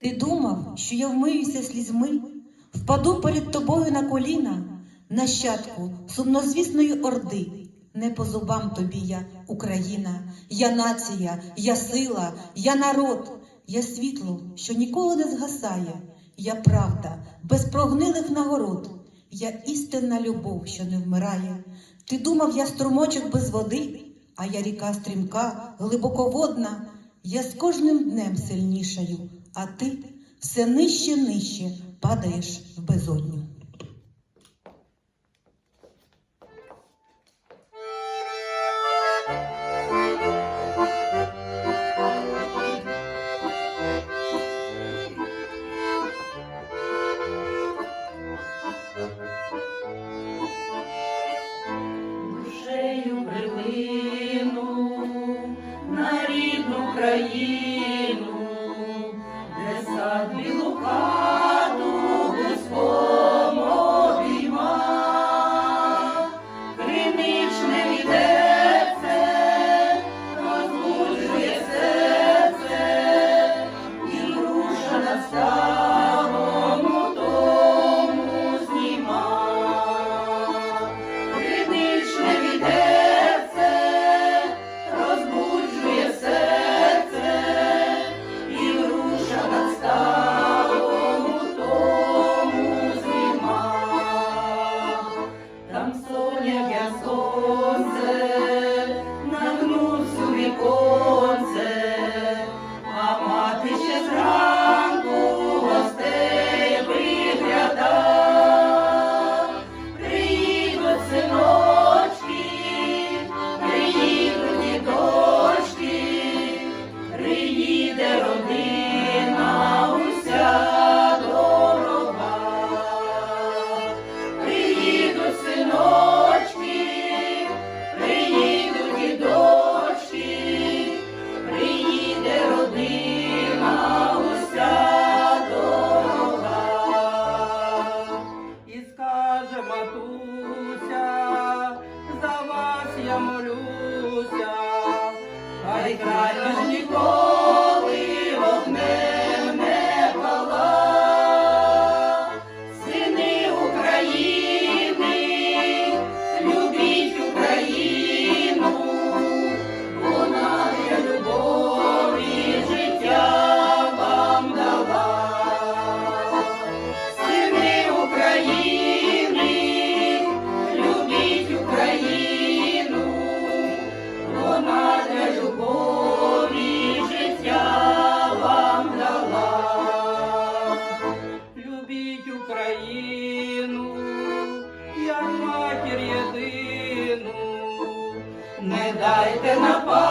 Ти думав, що я вмиюся слізьми, впаду перед тобою на коліна, нащадку сумнозвісної орди. Не по зубам тобі я, Україна, я нація, я сила, я народ, я світло, що ніколи не згасає, я правда, без прогнилих нагород, я істинна любов, що не вмирає. Ти думав, я струмочок без води, а я ріка стрімка, глибоководна. Я з кожним днем сильнішаю, а ти все нижче нижче падаєш в безодню. Сідайте на палубу.